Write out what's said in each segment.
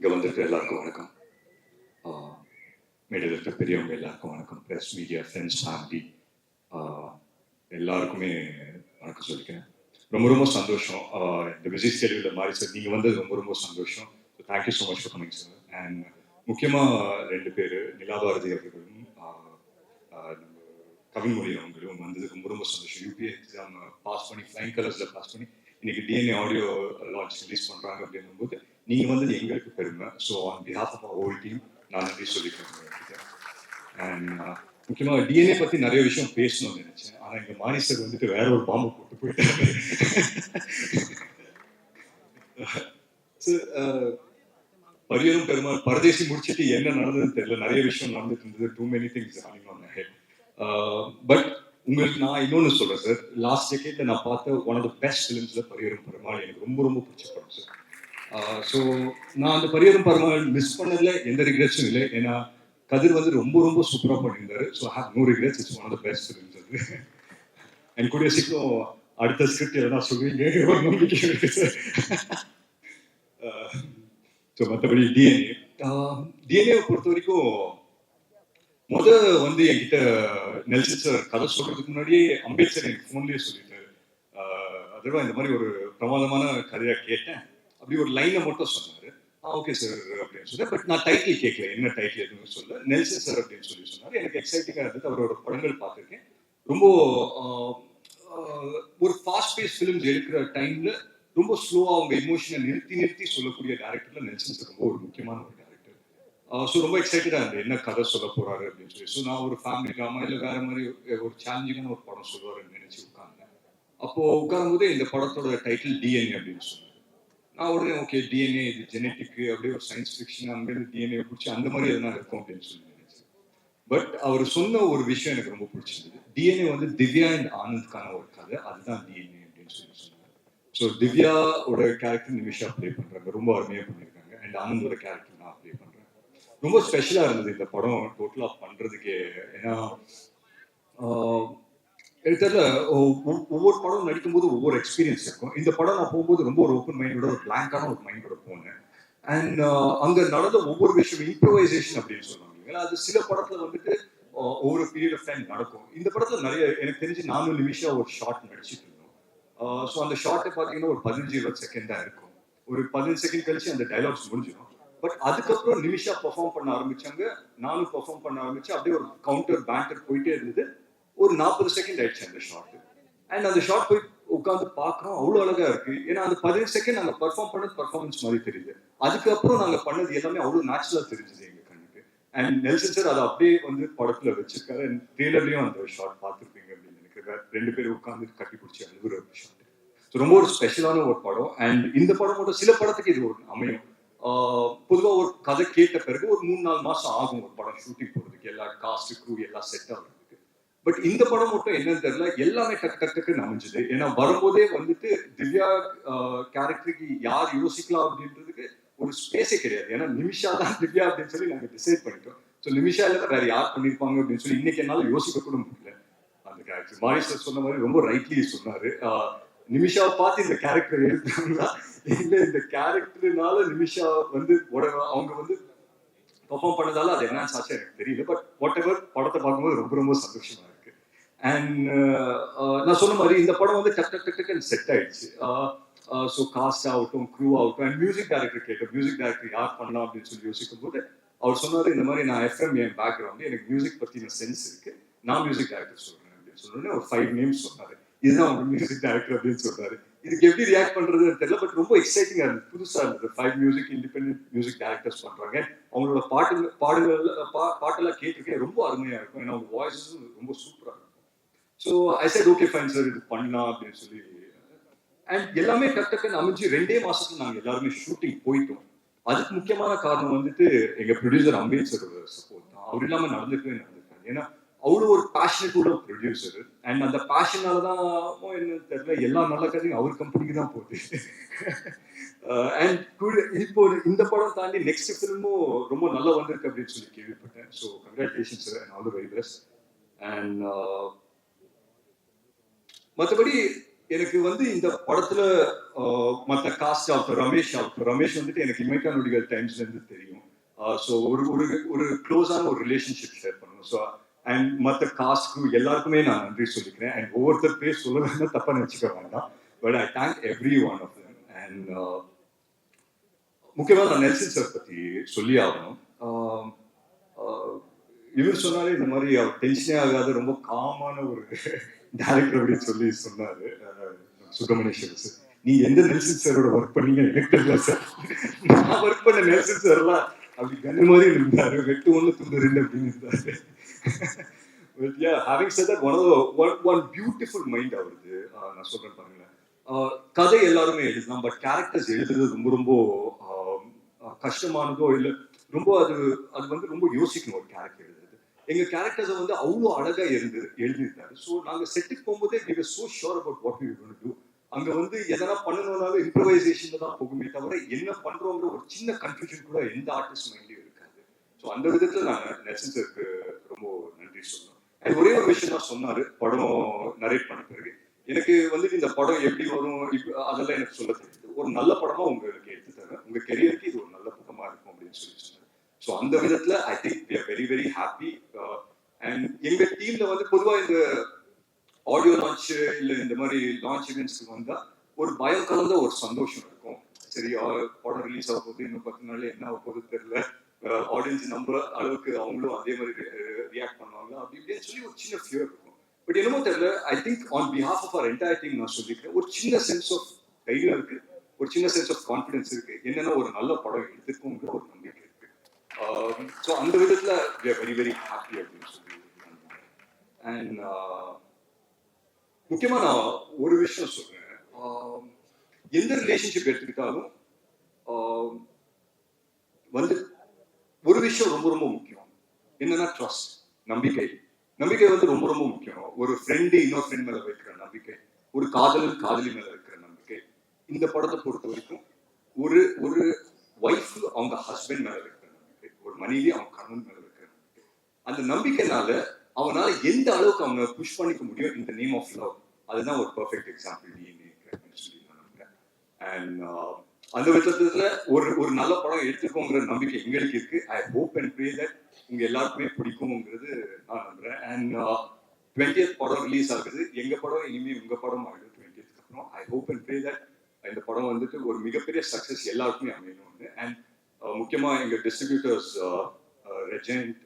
இங்கே வந்திருக்கிற எல்லாருக்கும் வணக்கம். மேடையில் இருக்கிற பெரியவங்க எல்லாருக்கும் வணக்கம். ப்ரெஸ் மீடியா ஃப்ரெண்ட்ஸ் ஃபேமிலி எல்லாருக்குமே வணக்கம் சொல்லிக்கிறேன். ரொம்ப ரொம்ப சந்தோஷம். இந்த விஜய் ஸ்கெடியூலில் மாதிரி சார் நீங்கள் வந்தது ரொம்ப ரொம்ப சந்தோஷம். Thank you so much for coming sir and முக்கியமாக ரெண்டு பேர் நிலாபாரதி அவர்களும் நம்ம கவிமொழி அவங்களும் வந்தது ரொம்ப ரொம்ப சந்தோஷம். யூபிஏ எக்ஸாம் பாஸ் பண்ணி ஃப்ளைங் கலர்ஸில் பாஸ் பண்ணி இன்னைக்கு டிஎன்ஏ ஆடியோ லான்ச் ரிலீஸ் பண்ணுறாங்க அப்படின்னும்போது நீங்க வந்தது எங்களுக்கு பெருமை. So on behalf of all team நான் நன்றி சொல்லிக்கிறேன் அண்ட் uh, முக்கியமாக டிஎன்ஏ பற்றி நிறைய விஷயம் பேசணும்னு நினைச்சேன். ஆனால் எங்கள் மானிஸ்டர் சார் வந்துட்டு வேற ஒரு பாம்பு போட்டு போயிட்டாரு. சார் uh, பரியரும் பெருமாள் பரதேசி முடிச்சுட்டு என்ன நடந்ததுன்னு தெரியல. நிறைய விஷயம் நடந்துட்டு இருந்தது. டூ மெனி திங்ஸ் பட் உங்களுக்கு நான் இன்னொன்று சொல்றேன் சார் லாஸ்ட் டெக்கேட்ல நான் பார்த்த ஒன் ஆஃப் த பெஸ்ட் ஃபிலிம்ஸ்ல பரியரும் பெருமாள். எனக்கு ரொம்ப ரொம்ப பிடிச்ச படம் சார் ஸோ நான் அந்த பரியரும் பெருமாள் மிஸ் பண்ணதுல எந்த ரிக்ரெட்ஸும் இல்லை. ஏன்னா கதிர் வந்து ரொம்ப ரொம்ப சூப்பராக பண்ணியிருந்தாரு. So have no regrets it's one of the best இருந்தது என் கூடிய சீக்கிரம் அடுத்த ஸ்கிரிப்ட் எதனா சொல்லுவீங்க? ஒரு நம்பிக்கை இருக்கு. சார் ஸோ மற்றபடி டிஎன்ஏ டிஎன்ஏவை பொறுத்த வரைக்கும் முத வந்து என்கிட்ட நெல்சன் சார் கதை சொல்றதுக்கு முன்னாடியே அம்பேத்கர் எனக்கு ஃபோன்லேயே சொல்லிட்டாரு. அதுவா இந்த மாதிரி ஒரு பிரமாதமான கதையாக கேட்டேன். அப்படி ஒரு லைனை மட்டும் சொன்னாரு. ஆ ஓகே சார் அப்படின்னு சொல்லி பட் நான் டைட்டில் கேட்கல. என்ன டைட்டில் எதுவும் சொல்ல நெல்சன் சார் அப்படின்னு சொல்லி சொன்னார். எனக்கு எக்ஸைட்டிங்காக இருந்தது. அவரோட படங்கள் பார்த்துருக்கேன். ரொம்ப ஒரு ஃபாஸ்ட் பேஸ் ஃபிலிம்ஸ் எடுக்கிற டைம்ல ரொம்ப ஸ்லோவா அவங்க எமோஷனை நிறுத்தி நிறுத்தி சொல்லக்கூடிய டேரக்டர்ல நெல்சன் சார் ரொம்ப ஒரு முக்கியமான ஒரு டேரக்டர் ஸோ ரொம்ப எக்ஸைட்டடாக இருந்தது. என்ன கதை சொல்ல போறாரு அப்படின்னு சொல்லி. ஸோ நான் ஒரு ஃபேமிலி ட்ராமா இல்லை வேற மாதிரி ஒரு சேலஞ்சிங்கான ஒரு படம் சொல்லுவாருன்னு நினைச்சு உட்கார்ந்தேன். அப்போ உட்காரும்போது இந்த படத்தோட டைட்டில் டிஎன்ஏ அப்படின்னு சொன்னேன் உடனே ஓகே டிஎன்ஏ இது ஜெனட்டிக் அப்படியே ஒரு சயின்ஸ் ஃபிக்ஷன் அங்கேருந்து டிஎன்ஏ பிடிச்சி அந்த மாதிரி எதனா இருக்கும் அப்படின்னு சொல்லி பட் அவர் சொன்ன ஒரு விஷயம் எனக்கு ரொம்ப பிடிச்சிருந்தது. டிஎன்ஏ வந்து திவ்யா அண்ட் ஆனந்த்கான ஒரு கதை. அதுதான் டிஎன்ஏ அப்படின்னு சொல்லி சொன்னாங்க ஸோ திவ்யாவோட கேரக்டர் நிமிஷா ப்ளே பண்றாங்க. ரொம்ப அருமையாக பண்ணியிருக்காங்க அண்ட் ஆனந்தோட கேரக்டர் நான் ப்ளே பண்றேன். ரொம்ப ஸ்பெஷலாக இருந்தது இந்த படம். டோட்டலாக பண்ணுறதுக்கே ஏன்னா எனக்கு தெரியல ஒவ்வொரு படம் நடிக்கும்போது ஒவ்வொரு எக்ஸ்பீரியன்ஸ் இருக்கும். இந்த படம் நான் போகும்போது ரொம்ப ஒரு ஓப்பன் மைண்டோட ஒரு பிளாங்கான ஒரு மைண்டோட போனேன். அண்ட் அங்க நடந்த ஒவ்வொரு விஷயம் இம்ப்ரோவைசேஷன் அப்படின்னு சொல்லுவாங்க அது சில படத்துல வந்துட்டு ஒவ்வொரு பீரியட் ஆஃப் டைம் நடக்கும். இந்த படத்துல நிறைய எனக்கு தெரிஞ்சு நாலு நிமிஷம் ஒரு ஷார்ட் நடிச்சிட்டு இருந்தோம். ஸோ அந்த ஷார்ட்டை பார்த்தீங்கன்னா ஒரு பதினஞ்சு இருபது செகண்ட் தான் இருக்கும். ஒரு பதினஞ்சு செகண்ட் கழிச்சு அந்த டைலாக்ஸ் முடிஞ்சிடும். பட் அதுக்கப்புறம் நிமிஷா பெர்ஃபார்ம் பண்ண ஆரம்பிச்சாங்க. நானும் பெர்ஃபார்ம் பண்ண ஆரம்பிச்சு அப்படியே ஒரு கவுண்டர் பேண்டர் போயிட்டே இருந்தது. ஒரு நாற்பது செகண்ட் ஆயிடுச்சு அந்த ஷார்ட் அண்ட் அந்த ஷார்ட் போய் உட்காந்து பார்க்குறோம் அவ்வளோ அழகா இருக்கு. ஏன்னா அந்த பதினஞ்சு செகண்ட் நாங்கள் பர்ஃபார்ம் பண்ணது பர்ஃபார்மன்ஸ் மாதிரி தெரியுது. அதுக்கப்புறம் நாங்கள் பண்ணது எல்லாமே அவ்வளோ நேச்சுரலாக தெரிஞ்சுது எங்க கண்ணுக்கு. அண்ட் நெல்சன் சார் அதை அப்படியே வந்து படத்துல வச்சிருக்காரு. அண்ட் ட்ரெய்லர்லயும் அந்த ஷார்ட் பார்த்துருப்பீங்க அப்படின்னு நினைக்கிறேன். ரெண்டு பேரும் உட்காந்து கட்டி பிடிச்சி அழுகுற ஒரு ஷார்ட் ரொம்ப ஒரு ஸ்பெஷலான ஒரு படம். அண்ட் இந்த படம் மட்டும் சில படத்துக்கு இது ஒரு அமையும். பொதுவாக ஒரு கதை கேட்ட பிறகு ஒரு மூணு நாலு மாசம் ஆகும் ஒரு படம் ஷூட்டிங் போறதுக்கு. எல்லா காஸ்ட் க்ரூ எல்லாம் செட் ஆகும். பட் இந்த படம் மட்டும் என்னன்னு தெரியல. எல்லாமே டக்கு டக்குன்னு அமைஞ்சது. ஏன்னா வரும்போதே வந்துட்டு திவ்யா கேரக்டருக்கு யார் யோசிக்கலாம் அப்படின்றதுக்கு ஒரு ஸ்பேஸே கிடையாது. ஏன்னா நிமிஷா தான் திவ்யா அப்படின்னு சொல்லி நாங்கள் டிசைட் பண்ணிட்டோம். ஸோ நிமிஷா இல்லை வேற யார் பண்ணிருப்பாங்க அப்படின்னு சொல்லி இன்னைக்கு என்னால யோசிக்க கூட முடியல. அந்த கேரக்டர் மாரி சார் சொன்ன மாதிரி ரொம்ப ரைட்லி சொன்னாரு. நிமிஷா நிமிஷாவை பார்த்து இந்த கேரக்டர் எடுத்தாங்கன்னா இல்ல இந்த கேரக்டர்னால நிமிஷா வந்து உட- அவங்க வந்து பர்ஃபார்ம் பண்ணதால அது என்ன ஆச்சு எனக்கு தெரியல. பட் வாட் எவர் படத்தை பார்க்கும்போது ரொம்ப ரொம்ப சந்தோஷமா அண்ட் uh, uh, நான் சொன்ன மாதிரி இந்த படம் வந்து டக் டக் டக் டக்குன்னு செட் ஆயிடுச்சு. Uh, ஸோ காஸ்ட் ஆகட்டும் க்ரூ ஆகட்டும் அண்ட் மியூசிக் டைரக்டர் கேட்டோம் மியூசிக் டைரக்டர் யார் பண்ணலாம் அப்படின்னு சொல்லி யோசிக்கும் போது அவர் சொன்னார் இந்த மாதிரி நான் எஃப்எம் என் பேக்ரவுண்ட் எனக்கு மியூசிக் பற்றின சென்ஸ் இருக்கு. நான் மியூசிக் டைரக்டர் சொல்றேன். அப்படின்னு சொன்னோடனே ஒரு ஃபைவ் நேம்ஸ் சொன்னாரு. இதுதான் அவர் மியூசிக் டைரக்டர் அப்படின்னு சொல்றாரு. இதுக்கு எப்படி ரியாக்ட் பண்றதுன்னு தெரியல பட் ரொம்ப எக்ஸைட்டிங்கா இருந்தது. புதுசா இருந்தது. Five music independent music directors பண்றாங்க. அவங்களோட பாட்டு பாடுகள் பா- பாட்டெல்லாம் கேட்டிருக்கேன். ரொம்ப அருமையா இருக்கும். ஏன்னா அவங்க வாய்ஸும் ரொம்ப super so I said okay fine sir இது பண்ணலாம் அப்படின்னு சொல்லி. அண்ட் எல்லாமே டக்கு டக்குன்னு அமைஞ்சு ரெண்டே மாசத்துல நாங்கள் எல்லாருமே ஷூட்டிங் போயிட்டோம். அதுக்கு முக்கியமான காரணம் வந்துட்டு எங்க ப்ரொடியூசர் அம்பேத்கரோட சப்போர்ட் தான். அவர் இல்லாம நடந்துக்கவே நடந்திருக்காரு ஏன்னா அவ்வளோ ஒரு பேஷனட் உள்ள ப்ரொடியூசர் அண்ட் அந்த பேஷனால தான் என்ன தெரியல. எல்லா நல்ல கதையும் அவர் கம்பெனிக்கு தான் போகுது. அண்ட் இப்போ இந்த படம் தாண்டி நெக்ஸ்ட் ஃபிலிமும் ரொம்ப நல்லா வந்திருக்கு அப்படின்னு சொல்லி கேள்விப்பட்டேன். So congratulation sir and all the very best and மற்றபடி எனக்கு வந்து இந்த படத்துல மற்ற மத்த காஸ்ட் ஆகட்டும் ரமேஷ் ஆகட்டும் ரமேஷ் வந்துட்டு எனக்கு இமைக்கா நொடிகள் டைம்ஸ்ல இருந்து தெரியும். ஸோ ஒரு ஒரு ஒரு க்ளோஸான ஒரு ரிலேஷன்ஷிப் ஷேர் பண்ணணும். ஸோ அண்ட் மற்ற காஸ்ட்க்கு எல்லாருக்குமே நான் நன்றி சொல்லிக்கிறேன். அண்ட் ஒவ்வொருத்தர் பேர் சொல்ல தப்பா நினச்சிக்க வேண்டாம். But I thank every one of them and முக்கியமாக நான் நெல்சன் சார் பத்தி சொல்லி ஆகணும். இவர் சொன்னாலே இந்த மாதிரி அவர் டென்ஷனே ஆகாத ரொம்ப காமான ஒரு டேரக்டர் அப்படின்னு சொல்லி சொன்னாரு. ஆஹ், சுப்பிரமணியேஸ்வரர் சார் நீ எந்த நெல்சன் சாரோட ஒர்க் பண்ணீங்க? எனக்கு தெரியல சார். நான் ஒர்க் பண்ண நெல்சன் சார்லாம் அப்படி கண்ணு மாதிரி இருந்தாரு. வெட்டு ஒன்று துண்டு ரெண்டு அப்படின்னு இருந்தாரு. But yeah, having one one one beautiful mind one, அவருது. நான் சொல்றேன் பாருங்களேன். கதை எல்லாருமே எழுதலாம் பட் கேரக்டர்ஸ் எழுதுறது ரொம்ப ரொம்ப கஷ்டமானதோ இல்லை ரொம்ப அது அது வந்து ரொம்ப யோசிக்கணும் ஒரு கேரக்டர் எங்க கேரக்டர்ஸை வந்து அவ்வளோ அழகா இருந்து எழுதியிருந்தாரு ஸோ நாங்க செட்டுக்கு போகும்போதே we so sure about what you do அங்க வந்து எதனா பண்ணணும்னாலும் இம்ப்ரவைசேஷன்ல தான் போகுமே தவிர என்ன பண்றோங்கிற ஒரு சின்ன கன்ஃபியூஷன் கூட எந்த ஆர்டிஸ்ட் மைண்ட்லயும் இருக்காது. ஸோ அந்த விதத்துல நான் நெல்சன் ரொம்ப நன்றி சொன்னோம் ஒரே ஒரு விஷயம் தான் சொன்னாரு படம் நரேட் பண்ண பிறகு. எனக்கு வந்து இந்த படம் எப்படி வரும் அதெல்லாம் எனக்கு சொல்ல தெரியுது. ஒரு நல்ல படமா உங்களுக்கு எடுத்து தரேன். உங்க கெரியருக்கு இது ஒரு நல்ல படமா இருக்கும் அப்படின்னு சொல்லி சொன்னாரு. ஸோ அந்த விதத்துல I think we are very very happy and எங்க டீம்ல வந்து பொதுவா இந்த ஆடியோ லான்ச் இல்ல இந்த மாதிரி லான்ச் இவெண்ட்ஸ்க்கு வந்தா ஒரு பயம் கலந்த ஒரு சந்தோஷம் இருக்கும். சரி படம் ரிலீஸ் ஆக போகுது இன்னும் பத்து நாள் என்ன ஆக போகுது தெரியல. ஆடியன்ஸ் நம்புற அளவுக்கு அவங்களும் அதே மாதிரி ரியாக்ட் பண்ணுவாங்க. அப்படி இப்படின்னு சொல்லி ஒரு சின்ன ஃபியர் இருக்கும். பட் என்னமோ தெரியல I think on behalf of our entire team நான் சொல்லிக்கிறேன் ஒரு சின்ன சென்ஸ் ஆஃப் தைரியம் இருக்கு. ஒரு சின்ன சென்ஸ் ஆஃப் கான்ஃபிடன்ஸ் இருக்கு. என்னன்னா ஒரு நல்ல படம் எடுத்துருக்கோங்கிற ஒரு நம்பிக்கை இருக்கு. ஸோ அந்த விதத்துல வெரி வெரி ஹாப்பி அப்படின்னு சொல்லி அண்ட் uh, முக்கியமாக நான் ஒரு விஷயம் சொல்கிறேன் எந்த ரிலேஷன்ஷிப் எடுத்துக்கிட்டாலும் வந்து ஒரு விஷயம் ரொம்ப ரொம்ப முக்கியம். என்னன்னா ட்ரஸ்ட் நம்பிக்கை. நம்பிக்கை வந்து ரொம்ப ரொம்ப முக்கியம். ஒரு ஃப்ரெண்டு இன்னொரு ஃப்ரெண்ட் மேல வைக்கிற நம்பிக்கை. ஒரு காதலன் காதலி மேல வைக்கிற நம்பிக்கை. இந்த படத்தை பொறுத்த வரைக்கும் ஒரு ஒரு ஒய்ஃப் அவங்க ஹஸ்பண்ட் மேல வைக்கிற நம்பிக்கை. ஒரு மனைவி அவங்க கணவன் மேல வைக்கிற நம்பிக்கை. அந்த நம்பிக்கைனால அவனால எந்த அளவுக்கு அவங்க புஷ் பண்ணிக்க முடியும் இந்த நேம் ஆஃப் லவ் அதுதான் ஒரு பர்ஃபெக்ட் எக்ஸாம்பிள் டிஎன்ஏ சொல்லி நான் நம்புறேன் அண்ட் அந்த விதத்துல ஒரு ஒரு நல்ல படம் எடுத்துக்கோங்கிற நம்பிக்கை எங்களுக்கு இருக்கு. I hope and pray that உங்க எல்லாருக்குமே பிடிக்கும்ங்கிறது நான் நம்புறேன். அண்ட் டுவெண்ட்டியத் uh, படம் ரிலீஸ் ஆகுது. எங்க படம்? இனிமே உங்க படம் ஆகுது டுவெண்ட்டியத்துக்கு அப்புறம். I hope and pray that இந்த படம் வந்துட்டு ஒரு மிகப்பெரிய சக்சஸ் எல்லாருக்குமே அமையணும்னு அண்ட் uh, முக்கியமா எங்க distributors Regent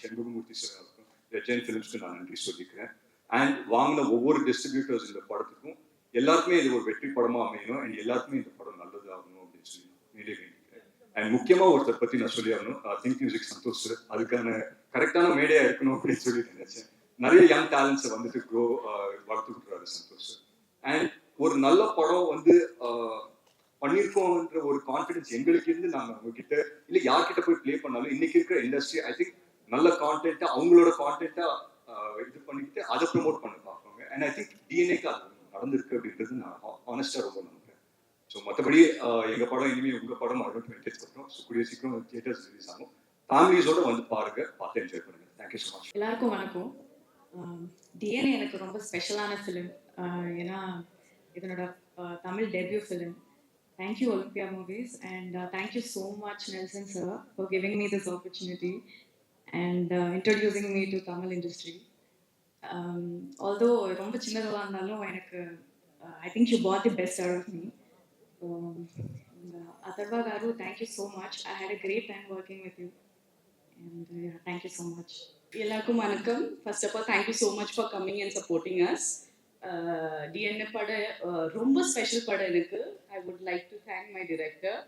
Shanmugamoorthy sir Regent ஃபிலிம்ஸ்க்கு நான் நன்றி சொல்லிக்கிறேன். அண்ட் வாங்கின ஒவ்வொரு டிஸ்ட்ரிபியூட்டர்ஸ் இந்த படத்துக்கும் எல்லாருக்குமே இது ஒரு வெற்றி படமா அமையணும். அண்ட் எல்லாருக்குமே இந்த படம் நல்லது ஆகணும் அப்படின்னு சொல்லி நிறைய வேண்டிக்கிறேன். அண்ட் முக்கியமா ஒருத்தர் பத்தி நான் சொல்லி ஆகணும் திங்க் uh, மியூசிக் சந்தோஷ் அதுக்கான கரெக்டான மேடையா இருக்கணும் அப்படின்னு சொல்லி நினைச்சேன். நிறைய யங் டேலண்ட்ஸை வந்துட்டு க்ரோ uh, வளர்த்துக்கிட்டுறாரு சந்தோஷ் அண்ட் ஒரு நல்ல படம் வந்து uh, பண்ணியிருக்கோம்ன்ற ஒரு கான்ஃபிடன்ஸ் எங்களுக்கு இருந்து நாங்க அவங்க கிட்ட இல்ல யார்கிட்ட போய் ப்ளே பண்ணாலும் இன்னைக்கு இருக்கிற இண்டஸ்ட்ரி ஐ திங்க் நல்ல கான்டென்ட்டை அவங்களோட கான்டென்ட்டா இது பண்ணிக்கிட்டு அதை ப்ரொமோட் பண்ண பார்ப்பாங்க. அண்ட் ஐ திங்க் டிஎன்ஏக்கு அது நடந்திருக்கு அப்படின்றது நான் ஆனஸ்டாக ரொம்ப நம்புறேன். ஸோ மற்றபடி எங்கள் படம் இனிமேல் உங்கள் படம் ஆகும் டுவெண்ட்டி அப்புறம் ஸோ கூடிய சீக்கிரம் தியேட்டர்ஸ் ரிலீஸ் ஆகும். ஃபேமிலிஸோட வந்து பாருங்க. பார்த்து என்ஜாய் பண்ணுங்க. தேங்க்யூ ஸோ மச் எல்லாருக்கும் வணக்கம். டிஎன்ஏ எனக்கு ரொம்ப ஸ்பெஷலான ஃபிலிம் ஏன்னா இதனோட Tamil debut film thank you Olympia Movies and thank you so much Nelson sir for giving me this opportunity and introducing me to Tamil industry although ரொம்ப சின்னதாக இருந்தாலும் எனக்கு I think you put the best out of me Atharvaa garu thank you so much I had a great time working with you and thank you so much எல்லாருக்கும் வணக்கம். First of all thank you so much for coming and supporting as DNA படம் uh, ரொம்ப special படம் எனக்கு. I would like to thank my director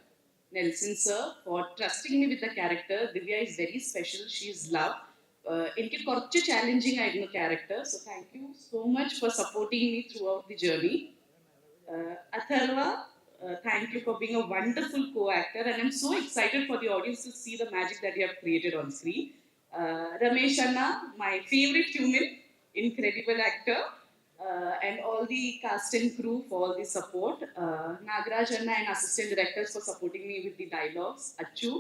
Nelson sir for trusting me with the character. Divya is very special. She is love. Uh, it was a character. So thank you so much for supporting me throughout the journey. Uh, Atharva, uh, thank you for being a wonderful co-actor. And I'm so excited for the audience to see the magic that you have created on screen. Uh, my favorite human, incredible actor. Uh, and all the cast and crew for all the support. Uh, Nagaraj Anna and assistant directors for supporting me with the dialogues. Achu,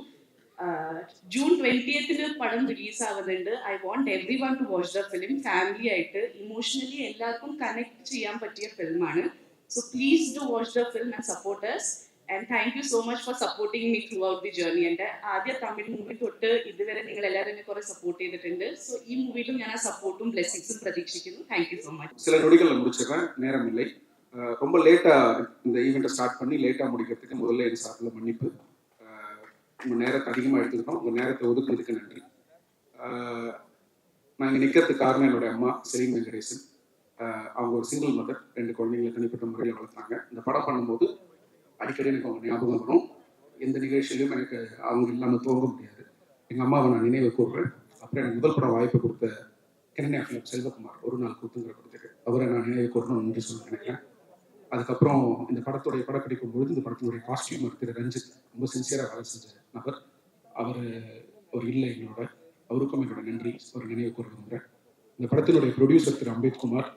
June ട്വന്റിയത്തിന് പടം release ആവുന്നുണ്ട് I want everyone to watch the film family ആയിട്ട് emotionally എല്ലാവർക്കും connect ചെയ്യാൻ പറ്റിയ ഫിലിമാണ് so please do watch the film and supporters and thank you so much for supporting me throughout the journey എൻ്റെ ആദ്യ Tamil movie തൊട്ട് ഇതുവരെ നിങ്ങൾ എല്ലാവരും എന്നെ കുറെ സപ്പോർട്ട് ചെയ്തിട്ടുണ്ട് സോ ഈ മൂവിയിലും ഞാൻ ആ സപ്പോർട്ടും ബ്ലെസ്സിങ്സും പ്രതീക്ഷിക്കുന്നു താങ്ക് യു സോ മച്ച് சில நொடிகளில் முடிச்சிடுறேன் நேரம் இல்லை அஹ் ரொம்ப லேட்டாக இந்த ஈவெண்ட்டை ஸ்டார்ட் பண்ணி லேட்டாக முடிக்கிறதுக்கு முதல்ல என் சார்பில் மன்னிப்பு அஹ் உங்க நேரத்தை அதிகமாக எடுத்துக்கிட்டோம் உங்கள் நேரத்தை ஒதுக்குனதுக்கு நன்றி அஹ் நான் இங்கே நிற்கிறதுக்கு காரணம் என்னுடைய அம்மா செலிம் வெங்கடேசன் அஹ் அவங்க ஒரு சிங்கிள் மதர் ரெண்டு குழந்தைங்களை தனிப்பட்ட முறையில் வளர்த்தாங்க இந்த படம் பண்ணும்போது அடிக்கடி எனக்கு அவங்க ஞாபகம் வரும். எந்த நிகழ்ச்சியிலும் எனக்கு அவங்க இல்லாமல் தூங்க முடியாது. எங்கள் அம்மாவை நான் நினைவு கூறுறேன் அப்புறம் எனக்கு முதல் படம் வாய்ப்பு கொடுத்த கெனடியா ஃபிலிப் செல்வகுமார் ஒரு நாள் கூத்துங்கிற படத்துக்கு. அவரை நான் நினைவு கூறணும் நன்றி சொல்ல நினைக்கிறேன். அதுக்கப்புறம் இந்த படத்துடைய படப்பிடிக்கும் பொழுது இந்த படத்தினுடைய காஸ்டியூமர் திரு ரஞ்சித் ரொம்ப சின்சியராக வேலை செஞ்ச நபர். அவர் ஒரு இல்லை எங்களோட அவருக்கும் என்னோட நன்றி. ஒரு நினைவு கூற இந்த படத்தினுடைய ப்ரொடியூசர் திரு அம்பேத்குமார்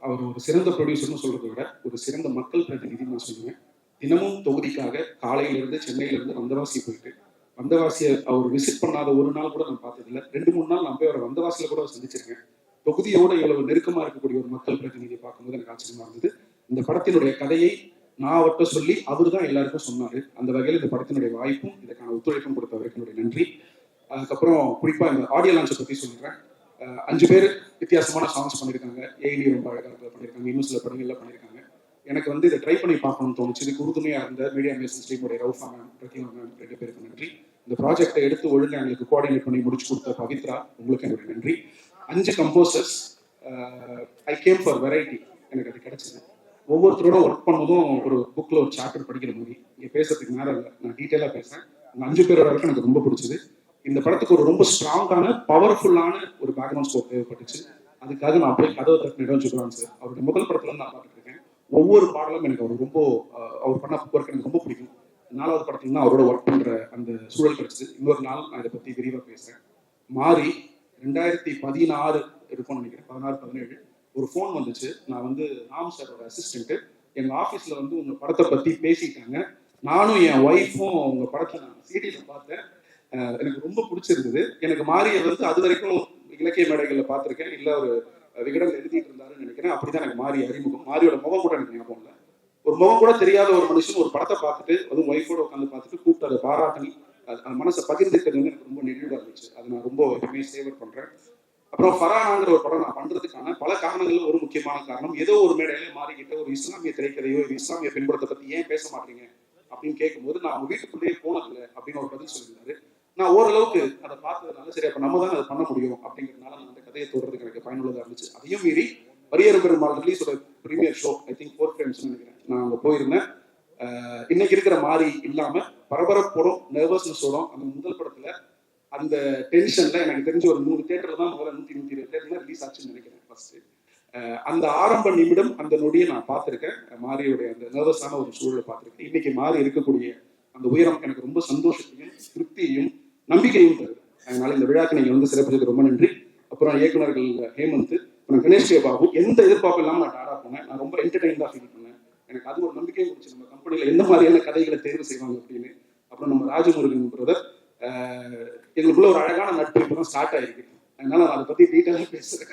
அவர் ஒரு சிறந்த ப்ரொடியூசர்னு சொல்றதை விட ஒரு சிறந்த மக்கள் பிரதிநிதி நான் சொல்லுவேன். தினமும் தொகுதிக்காக காலையிலிருந்து சென்னையிலிருந்து வந்தவாசி போயிட்டு வந்தவாசியை அவர் விசிட் பண்ணாத ஒரு நாள் கூட நான் பார்த்ததில்ல. ரெண்டு மூணு நாள் நான் போய் அவரை வந்தவாசியில் கூட சந்திச்சிருக்கேன். தொகுதியோட இவ்வளவு நெருக்கமா இருக்கக்கூடிய ஒரு மக்கள் பிரதிநிதியை பார்க்கும்போது எனக்கு ஆச்சரியமா இருந்தது. இந்த படத்தினுடைய கதையை நான் அவர்கிட்ட சொல்லி அவர் தான் எல்லாருக்கும் சொன்னாரு. அந்த வகையில் இந்த படத்தினுடைய வாய்ப்பும் இதுக்கான ஒத்துழைப்பும் கொடுத்தவருக்கு என்னுடைய நன்றி. அதுக்கப்புறம் குறிப்பா இந்த ஆடியோ லான்ச்சை பத்தி சொல்றேன். அஞ்சு பேர் வித்தியாசமான சாங்ஸ் பண்ணியிருக்காங்க ஏஐடி ரொம்ப அழகாக பண்ணியிருக்காங்க இன்னும் சில படங்கள்ல பண்ணியிருக்காங்க எனக்கு வந்து இதை ட்ரை பண்ணி பார்க்கணும்னு தோணுச்சு. இதுக்கு உறுதுணையாக இருந்த மீடியா மேசன்ஸ் டீமுடைய ரவுஃபா மேம் பிரதிமா மேம் ரெண்டு பேருக்கு நன்றி. இந்த ப்ராஜெக்டை எடுத்து ஒழுங்காக எங்களுக்கு கோஆர்டினேட் பண்ணி முடிச்சு கொடுத்த பவித்ரா உங்களுக்கு என்னுடைய நன்றி. அஞ்சு composers I came for variety எனக்கு அது கிடைச்சது. ஒவ்வொருத்தரோட ஒர்க் பண்ணதும் ஒரு புக்கில் ஒரு சாப்டர் படிக்கிற மாதிரி. இங்கே பேசுறதுக்கு நேரம் இல்லை. நான் டீட்டெயிலாக பேசுறேன். அந்த அஞ்சு பேரோட வரைக்கும் எனக்கு ரொம்ப பிடிச்சது. இந்த படத்துக்கு ஒரு ரொம்ப ஸ்ட்ராங்கான பவர்ஃபுல்லான ஒரு பேக்ரவுண்ட் ஸ்கோர் தேவைப்பட்டுச்சு. அதுக்காக நான் போய் கதவை தட்டு இடம் சொல்லுவாங்க சார் அவருடைய முதல் படத்துல நான் பார்த்துட்டு ஒவ்வொரு பாடலும் எனக்கு அவர் ரொம்ப அவர் பண்ண ஒர்க் எனக்கு ரொம்ப பிடிக்கும். நாலாவது படத்துல தான் அவரோட ஒர்க் பண்ற அந்த சூழல் கிடைச்சது. இன்னொரு நாள் நான் இதை பத்தி விரிவாக பேசுறேன். மாறி ரெண்டாயிரத்தி பதினாறு இருக்கும்னு நினைக்கிறேன். பதினாறு பதினேழு ஒரு ஃபோன் வந்துச்சு. நான் வந்து ராம் சாரோட அசிஸ்டன்ட் எங்க ஆஃபீஸ்ல வந்து உங்க படத்தை பத்தி பேசிட்டாங்க. நானும் என் ஒய்ஃபும் உங்க படத்தை நான் சீடியில பார்த்தேன். எனக்கு ரொம்ப பிடிச்சிருந்தது. எனக்கு மாறிய வந்து அது வரைக்கும் இலக்கிய மேடைகள்ல பார்த்துருக்கேன். இல்ல ஒரு விகடன் எழுதிட்டு இருந்தாருன்னு நினைக்கிறேன். அப்படிதான் எனக்கு மாறி அறிமுகம். மாரியோட முகம் கூட எனக்கு ஞாபகம் இல்லை. ஒரு முகம் கூட தெரியாத ஒரு மனுஷன் ஒரு படத்தை பார்த்துட்டு அதுவும் ஒய்ஃபோட உட்காந்து பார்த்துட்டு கூப்பிட்டு அதை பாராட்டி அது அந்த மனசை பகிர்ந்துக்கிறது வந்து எனக்கு ரொம்ப நெகிழ்வாக இருந்துச்சு. அதை நான் ரொம்ப எப்பவுமே சேவர் பண்றேன். அப்புறம் ஃபரானாங்கிற ஒரு படம் நான் பண்றதுக்கான பல காரணங்கள் ஒரு முக்கியமான காரணம் ஏதோ ஒரு மேடையில மாறிக்கிட்ட ஒரு இஸ்லாமிய திரைக்கதையோ ஒரு இஸ்லாமிய பெண்படத்தை பத்தி ஏன் பேச மாட்டீங்க அப்படின்னு கேட்கும்போது நான் அவங்க வீட்டுக்குள்ளேயே போனதில்லை அப்படின்னு ஒரு பதில் சொல்லியிருந்தாரு. நான் ஓரளவுக்கு அதை பார்த்ததுனால சரி அப்ப நம்ம தான் அதை பண்ண முடியும் அப்படிங்கிறதுனால நான் அந்த கதையை தொடர்றதுக்கு எனக்கு பயனுள்ளதாக இருந்துச்சு. அதையும் மீறி Pariyerum Perumal ரிலீஸோட premiere show I think four friends நினைக்கிறேன். நான் அங்கே போயிருந்தேன். இன்னைக்கு இருக்கிற மாதிரி இல்லாம பரபரப்போடும் நர்வஸ்னஸோடும் அந்த முதல் படத்துல அந்த டென்ஷன்ல எனக்கு தெரிஞ்ச ஒரு மூணு தேட்டர்ல தான் முதல்ல நூத்தி நூத்தி இருபது தேட்டர்ல ரிலீஸ் ஆச்சுன்னு நினைக்கிறேன் ஃபர்ஸ்ட் அந்த ஆரம்ப நிமிடம் அந்த நொடியை நான் பார்த்திருக்கேன். மாரியோடைய அந்த நர்வஸான ஒரு சூழலை பார்த்துருக்கேன். இன்னைக்கு மாறி இருக்கக்கூடிய அந்த உயரம் எனக்கு ரொம்ப சந்தோஷத்தையும் திருப்தியையும் நம்பிக்கையும் தருது. அதனால இந்த விழாக்கு நீங்க வந்து சிறப்பிச்சதுக்கு ரொம்ப நன்றி. இயக்குநர்கள் இயக்குனர்கள் ஹேமந்த் நான் கணேஷ் பாபு எந்த எதிர்பார்ப்பும் இல்லாமல் நான் டாடா போனேன். நான் ரொம்ப என்டர்டைன்டா ஃபீல் பண்ணேன். எனக்கு அது ஒரு நம்பிக்கையும் கொடுத்து நம்ம கம்பெனியில் எந்த மாதிரியான கதைகளை தேர்வு செய்வாங்க அப்படின்னு. அப்புறம் நம்ம ராஜமுருகன் பிரதர் எங்களுக்குள்ள ஒரு அழகான நட்பு இப்பதான் ஸ்டார்ட் ஆயிருக்கு. அதனால நான் அதை பத்தி டீட்டெயிலாக பேசுறேன்.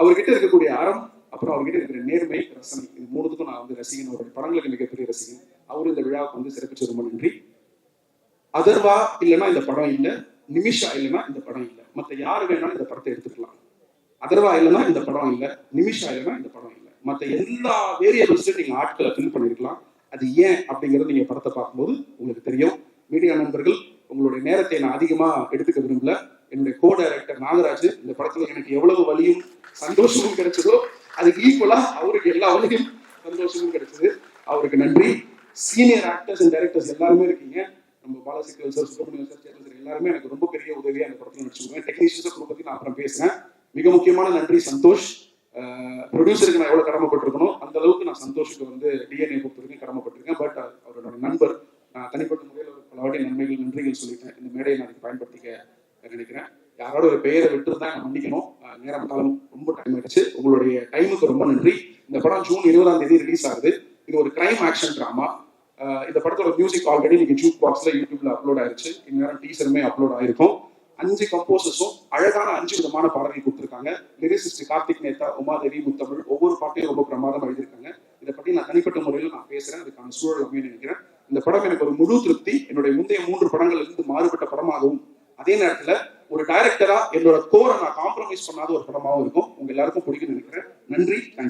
அவர்கிட்ட இருக்கக்கூடிய அறம் அப்புறம் அவர்கிட்ட இருக்கிற நேர்மை ரசனை இது மூணுத்துக்கும் நான் வந்து ரசிகன். அவருடைய படங்களுக்கு மிகப்பெரிய ரசிகன். அவரும் இந்த விழாவுக்கு வந்து சிறப்பிச்சு ரொம்ப நன்றி. அதர்வா இல்லைன்னா இந்த படம் இல்லை நிமிஷா இல்லைன்னா இந்த படம் இல்லை. மற்ற யார் வேணாலும் இந்த படத்தை எடுத்துக்கலாம். அதர்வா இல்லைன்னா இந்த படம் இல்லை நிமிஷா இல்லைன்னா இந்த படம் இல்லை. மற்ற எல்லா வேரியபிள்ஸும் நீங்க ஆட்களை ஃபில் பண்ணிருக்கலாம். அது ஏன் அப்படிங்கறது நீங்க படத்தை பார்க்கும்போது உங்களுக்கு தெரியும். மீடியா நண்பர்கள் உங்களுடைய நேரத்தை நான் அதிகமா எடுத்துக்க விரும்பல. என்னுடைய கோ டைரக்டர் நாகராஜ் இந்த படத்துல எனக்கு எவ்வளவு வலியும் சந்தோஷமும் கிடைச்சதோ அதுக்கு ஈக்குவலா அவருக்கு எல்லா வழியும் சந்தோஷமும் கிடைச்சது. அவருக்கு நன்றி. சீனியர் ஆக்டர்ஸ் அண்ட் டைரக்டர்ஸ் எல்லாருமே இருக்கீங்க. நம்ம பாலசிக்கல் சார் சுப்பிரமணியம் சார் சார் எல்லாருமே எனக்கு ரொம்ப பெரிய உதவியா அந்த படத்துல நடிச்சுருவேன் டெக்னீஷியன்ஸை பத்தி நான் அப்புறம் பேசுறேன். மிக முக்கியமான நன்றி சந்தோஷ். ப்ரொடியூசருக்கு நான் எவ்வளவு கடமைப்பட்டிருக்கணும் அந்த அளவுக்கு நான் சந்தோஷுக்கு வந்து டிஎன்ஏ கொடுத்துருக்கேன் கடமைப்பட்டிருக்கேன். பட் அவரோட நண்பர் நான் தனிப்பட்ட முறையில் ஒரு பல வாட்டி நன்மைகள் நன்றிகள் சொல்லிட்டேன். இந்த மேடையை நான் பயன்படுத்திக்க நினைக்கிறேன். யாரோட ஒரு பெயரை விட்டு தான் மன்னிக்கணும். நேரம் காலம் ரொம்ப டைம் ஆயிடுச்சு. உங்களுடைய டைமுக்கு ரொம்ப நன்றி. இந்த படம் ஜூன் இருபதாம் தேதி ரிலீஸ் ஆகுது. இது ஒரு கிரைம் ஆக்ஷன் ட்ராமா இந்த படத்தோட மியூசிக் ஆல்ரெடி நீங்க ஜூக் பாக்ஸ்ல யூடியூப்ல அப்லோட் ஆயிருச்சு. இந்நேரம் டீசருமே அப்லோட் ஆயிருக்கும். அஞ்சு கம்போசர்ஸும் அழகான அஞ்சு விதமான பாடல்கள் கொடுத்துருக்காங்க. லிரிசிஸ்ட் கார்த்திக் நேதா உமாதேவி முத்தமிழ் ஒவ்வொரு பாட்டையும் ரொம்ப பிரமாதம் எழுதியிருக்காங்க. இதை பத்தி நான் தனிப்பட்ட முறையில் நான் பேசுறேன். அதுக்கான சூழல் அமைய நினைக்கிறேன். இந்த படம் எனக்கு ஒரு முழு திருப்தி. என்னுடைய முந்தைய மூன்று படங்கள்ல இருந்து மாறுபட்ட படமாகவும் அதே நேரத்துல ஒரு டைரக்டரா என்னோட கோரை நான் காம்ப்ரமைஸ் பண்ணாத ஒரு படமாகவும் இருக்கும். உங்க எல்லாருக்கும் பிடிக்கும் நினைக்கிறேன். நன்றி. தேங்க்யூ